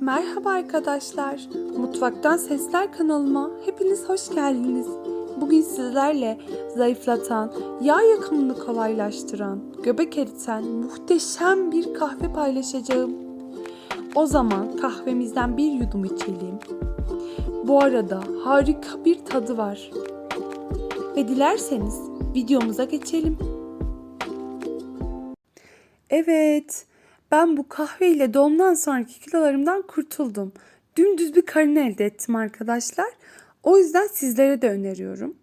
Merhaba arkadaşlar. Mutfaktan Sesler kanalıma hepiniz hoş geldiniz. Bugün sizlerle zayıflatan, yağ yakımını kolaylaştıran, göbek eriten muhteşem bir kahve paylaşacağım. O zaman kahvemizden bir yudum içelim. Bu arada harika bir tadı var. Ve dilerseniz videomuza geçelim. Evet, ben bu kahveyle doğumdan sonraki kilolarımdan kurtuldum. Dümdüz bir karın elde ettim arkadaşlar. O yüzden sizlere de öneriyorum.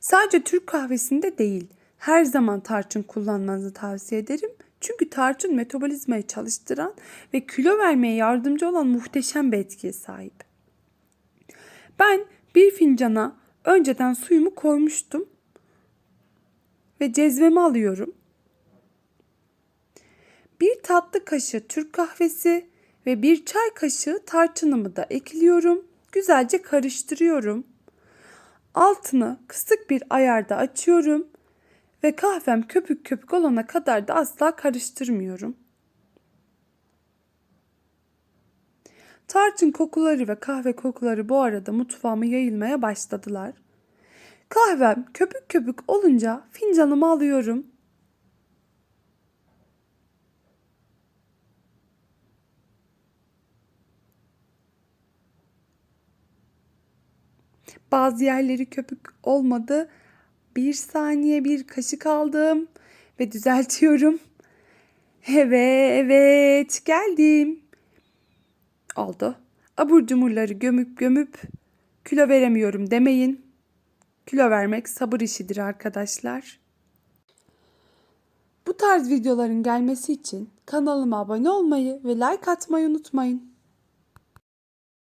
Sadece Türk kahvesinde değil, her zaman tarçın kullanmanızı tavsiye ederim. Çünkü tarçın metabolizmayı çalıştıran ve kilo vermeye yardımcı olan muhteşem bir etkiye sahip. Ben bir fincana önceden suyumu koymuştum ve cezvemi alıyorum. Tatlı kaşığı Türk kahvesi ve bir çay kaşığı tarçınımı da ekliyorum. Güzelce karıştırıyorum. Altını kısık bir ayarda açıyorum ve kahvem köpük köpük olana kadar da asla karıştırmıyorum. Tarçın kokuları ve kahve kokuları bu arada mutfağıma yayılmaya başladılar. Kahvem köpük köpük olunca fincanımı alıyorum. Bazı yerleri köpük olmadı. Bir saniye bir kaşık aldım ve düzeltiyorum. Evet, evet geldim. Oldu. Abur cumurları gömüp gömüp kilo veremiyorum demeyin. Kilo vermek sabır işidir arkadaşlar. Bu tarz videoların gelmesi için kanalıma abone olmayı ve like atmayı unutmayın.